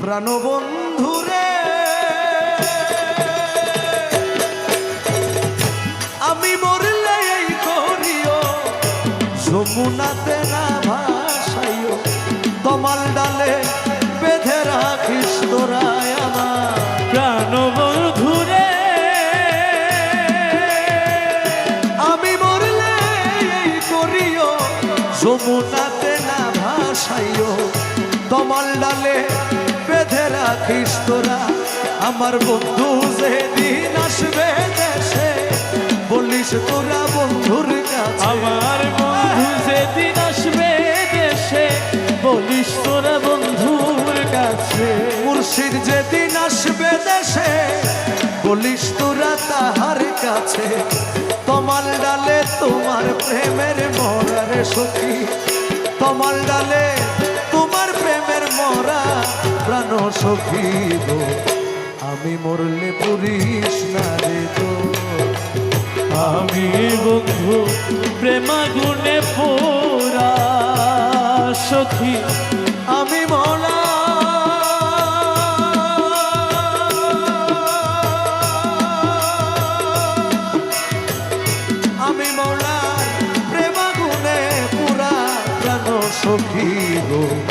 প্রাণবন্ধুরে আমি মরলে এই করিও যমুনাতে না ভাসাইও তমাল ডালে বেঁধে রাখিস তোরায় রাখিস তোরা আমার বন্ধু যেদিন আসবে দেশে বলিস তোরা বন্ধুর কাছে। আমার বন্ধু যেদিন আসবে দেশে বলিস তোরা বন্ধুর কাছে। মুর্শিদ যেদিন আসবে দেশে বলিস তোরা তাহার কাছে। তমাল ডালে তোমার প্রেমের মরারে সখী। তমাল ডালে তোমার প্রেমের মরা সখী গো আমি মরলে পুরিস না রে তো। আমি বন্ধু প্রেমাগুনে পোরা সখী, আমি সখী গো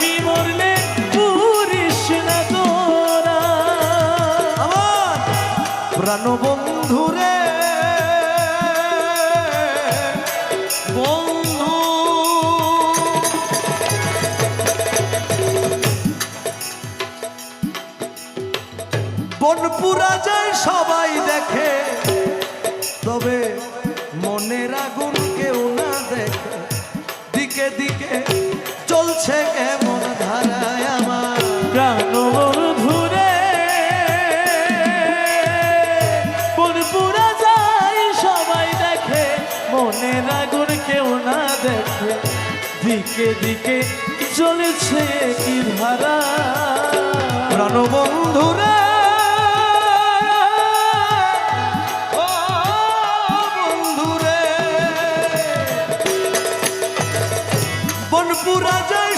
আমি মরলে পুরিস না তোরা। আমার বন্ধু। বনপুরা যায় সবাই দেখে দিকে দিকে চলেছে কি ধারা? প্রাণবন্ধুরে।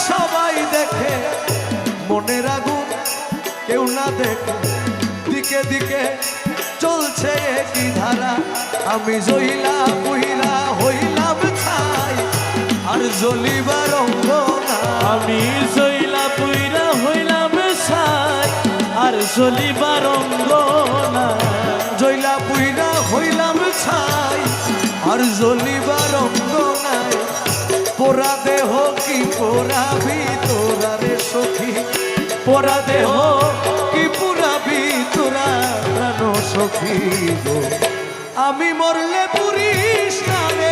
সবাই দেখে না দেখে। দিকে দিকে চলছে কি ধারা? আমি জইলা পুইলা হইলাম ছাই। আর জ্বলিবার অঙ্গ না। আমি জইলা পুইরা হইলাম সাই আর চলিবার অঙ্গনা জইলা পুইরা হইলাম ছাই আর জ্বলিবার অঙ্গ নাই পোড়া দেহ কি পোড়াবি তোরা রে সখী? পোড়া দেহ কি পুরাবি তোরা সখী আমি মরলে পুরিস না রে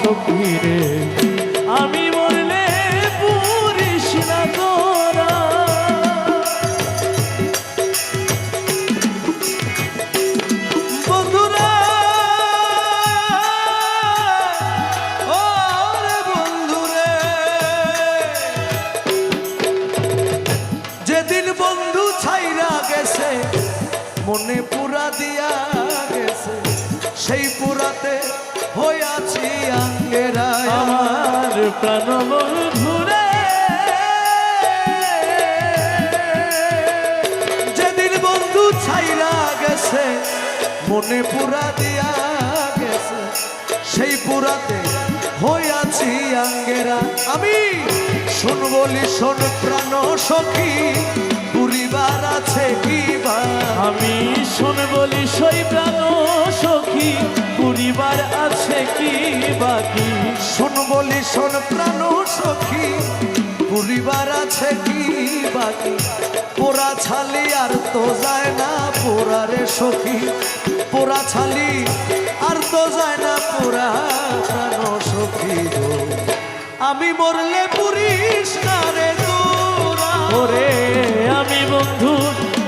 সখী আমি মরলে পুরিস না তোরা। বন্ধুরা ও বন্ধুরে, যেদিন বন্ধু ছাইরা গেছে, মনে পুরা দিয়া সেই পুরাতে হইয়াছি আঙ্গেরা। আমার প্রাণ বন্ধুরে যেদিন বন্ধু ছাইরা গেছে মনে পুরা দিয়া গেছে। সেই পুরাতে হইয়াছি আঙ্গেরা। আমি শোন বলি শোন প্রাণ সখী পুরিবার আছে কি বা আমি শোন বলি সই প্রাণ বলি শোন প্রাণ সখী পুরিবার আছে কি বাকি? পোড়া ছালি আর তো যায় না পোড়ারে সখী। পোড়া ছালি আর তো যায় না পোড়া প্রাণ সখী আমি মরলে পুরিস না রে ওরে আমি বন্ধু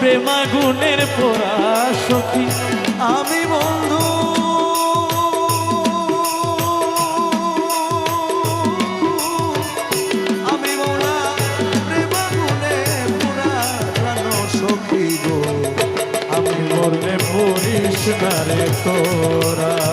প্রেমাগুনের পোড়া সখী। আমি বন্ধু না রে তোরা